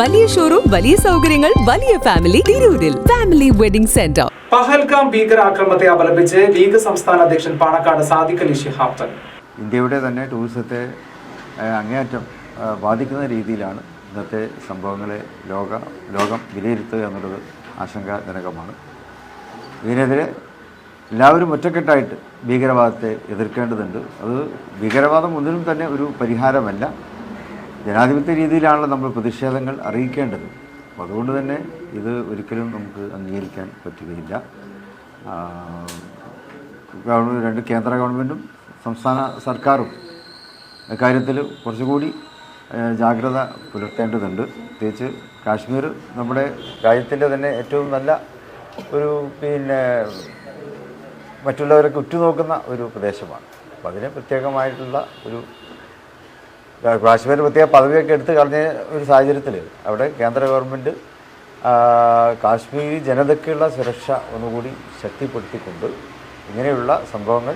വലിയ ഷോറൂം വലിയ സൗകര്യങ്ങൾ വലിയ ഫാമിലി തിരൂരിൽ. ഫാമിലി വെഡിംഗ് സെന്റർ പഹൽഗാം ഭീകരാക്രമണത്തെ അപലപിച്ച് ലീഗ് സംസ്ഥാന അധ്യക്ഷൻ പാണക്കാട് സാദിഖ് അലി ശിഹാബ്. തങ്ങൾ ഇന്ത്യയുടെ തന്നെ ടൂറിസത്തെ അങ്ങേയറ്റം ബാധിക്കുന്ന രീതിയിലാണ് ഇന്നത്തെ സംഭവങ്ങളെ ലോക ലോകം വിലയിരുത്തുക എന്നുള്ളത് ആശങ്കാജനകമാണ്. ഇതിനെതിരെ എല്ലാവരും ഒറ്റക്കെട്ടായിട്ട് ഭീകരവാദത്തെ എതിർക്കേണ്ടതുണ്ട്. അത് ഭീകരവാദം ഒന്നിനും തന്നെ ഒരു പരിഹാരമല്ല. ജനാധിപത്യ രീതിയിലാണല്ലോ നമ്മൾ പ്രതിഷേധങ്ങൾ അറിയിക്കേണ്ടത്. അപ്പോൾ അതുകൊണ്ട് തന്നെ ഇത് ഒരിക്കലും നമുക്ക് അംഗീകരിക്കാൻ പറ്റുകയില്ല. ഗവൺമെന്റ് രണ്ട് കേന്ദ്ര ഗവൺമെന്റും സംസ്ഥാന സർക്കാരും കാര്യത്തിൽ കുറച്ചുകൂടി ജാഗ്രത പുലർത്തേണ്ടതുണ്ട്. പ്രത്യേകിച്ച് കാശ്മീർ നമ്മുടെ രാജ്യത്തിന്റെ തന്നെ ഏറ്റവും നല്ല ഒരു പിന്നെ മറ്റുള്ളവരൊക്കെ ഉറ്റുനോക്കുന്ന ഒരു പ്രദേശമാണ്. അപ്പോൾ അതിന് പ്രത്യേകമായിട്ടുള്ള ഒരു കാശ്മീർ പ്രത്യേക പദവിയൊക്കെ എടുത്ത് കളഞ്ഞ ഒരു സാഹചര്യത്തിൽ അവിടെ കേന്ദ്ര ഗവൺമെന്റ് കാശ്മീരി ജനതയ്ക്കുള്ള സുരക്ഷ ഒന്നുകൂടി ശക്തിപ്പെടുത്തിക്കൊണ്ട് ഇങ്ങനെയുള്ള സംഭവങ്ങൾ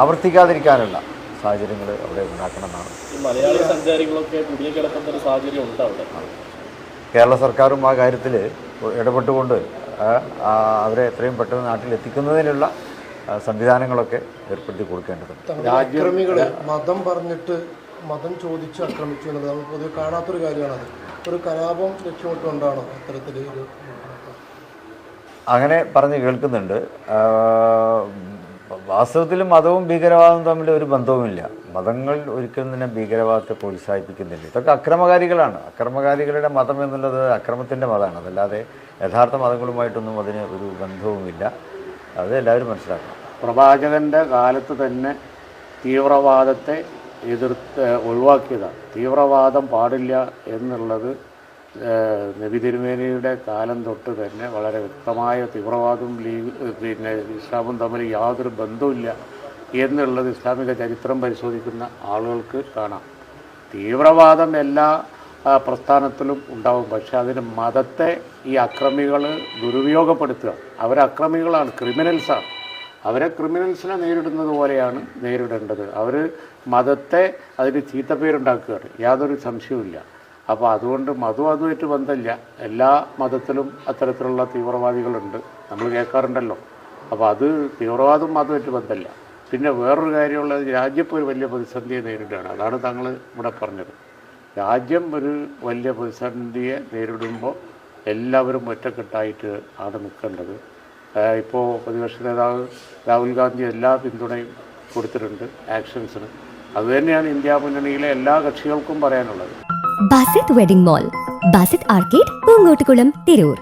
ആവർത്തിക്കാതിരിക്കാനുള്ള സാഹചര്യങ്ങൾ അവിടെ ഉണ്ടാക്കണമെന്നാണ്. മലയാളി സഞ്ചാരികളൊക്കെ ഒരു സാഹചര്യം ഉണ്ട് അവിടെ. കേരള സർക്കാരും ആ കാര്യത്തിൽ ഇടപെട്ടുകൊണ്ട് അവരെ എത്രയും പെട്ടെന്ന് ആ, സംവിധാനങ്ങളൊക്കെ ഏർപ്പെടുത്തി കൊടുക്കേണ്ടതുണ്ട്. മതം പറഞ്ഞിട്ട് മതം ചോദിച്ച് ആക്രമിച്ചു എന്നുള്ളത് നമ്മൾ പൊതുവെ കാണാത്തൊരു കാര്യമാണത്. ഒരു കലാപം ലക്ഷ്യമിട്ടുകൊണ്ടാണോ അത്തരത്തിൽ ഒരു അങ്ങനെ പറഞ്ഞ് കേൾക്കുന്നുണ്ട്. വാസ്തവത്തിൽ മതവും ഭീകരവാദവും തമ്മിൽ ഒരു ബന്ധവുമില്ല. മതങ്ങൾ ഒരിക്കലും തന്നെ ഭീകരവാദത്തെ പ്രോത്സാഹിപ്പിക്കുന്നില്ല. ഇതൊക്കെ അക്രമകാരികളാണ്. അക്രമകാരികളുടെ മതം എന്നുള്ളത് അക്രമത്തിന്റെ മതമാണ്. അതല്ലാതെ യഥാർത്ഥ മതങ്ങളുമായിട്ടൊന്നും അതിന് ഒരു ബന്ധവുമില്ല. അത് എല്ലാവരും മനസ്സിലാക്കണം. പ്രവാചകന്റെ കാലത്ത് തന്നെ തീവ്രവാദത്തെ എതിർത്ത് ഒഴിവാക്കിയതാണ്. തീവ്രവാദം പാടില്ല എന്നുള്ളത് നബി തിരുമേനിയുടെ കാലം തൊട്ട് തന്നെ വളരെ വ്യക്തമായ തീവ്രവാദവും ലീഗ് പിന്നെ ഇസ്ലാമും തമ്മിൽ യാതൊരു ബന്ധവുമില്ല എന്നുള്ളത് ഇസ്ലാമിക ചരിത്രം പരിശോധിക്കുന്ന ആളുകൾക്ക് കാണാം. തീവ്രവാദം എല്ലാ പ്രസ്ഥാനത്തിലും ഉണ്ടാവും. പക്ഷെ അതിന് മതത്തെ ഈ അക്രമികൾ ദുരുപയോഗപ്പെടുത്തുക. അവരക്രമികളാണ് ക്രിമിനൽസാണ് അവരെ ക്രിമിനൽസിനെ നേരിടുന്നത് പോലെയാണ് നേരിടേണ്ടത്. അവർ മതത്തെ അതിന് ചീത്തപ്പേരുണ്ടാക്കുകയാണ്. യാതൊരു സംശയവുമില്ല. അപ്പോൾ അതുകൊണ്ട് മതവും അതുമായിട്ട് ബന്ധമില്ല. എല്ലാ മതത്തിലും അത്തരത്തിലുള്ള തീവ്രവാദികളുണ്ട്. നമ്മൾ കേൾക്കാറുണ്ടല്ലോ. അപ്പോൾ അത് തീവ്രവാദവും മതമായിട്ട് ബന്ധമില്ല. പിന്നെ വേറൊരു കാര്യമുള്ളത് രാജ്യപ്പ് ഒരു വലിയ പ്രതിസന്ധിയെ നേരിടുകയാണ്. അതാണ് താങ്കൾ ഇവിടെ പറഞ്ഞത്. രാജ്യം ഒരു വലിയ പ്രതിസന്ധിയെ നേരിടുമ്പോൾ എല്ലാവരും ഒറ്റക്കെട്ടായിട്ട് ആണ് നിൽക്കേണ്ടത്. ഇപ്പോൾ പ്രതിപക്ഷ നേതാവ് രാഹുൽ ഗാന്ധി എല്ലാ പിന്തുണയും കൊടുത്തിട്ടുണ്ട് ആക്ഷൻസിന്. അതുതന്നെയാണ് ഇന്ത്യ മുന്നണിയിലെ എല്ലാ കക്ഷികൾക്കും പറയാനുള്ളത്. Basith wedding mall Basith arcade Poonkottukulam Tirur.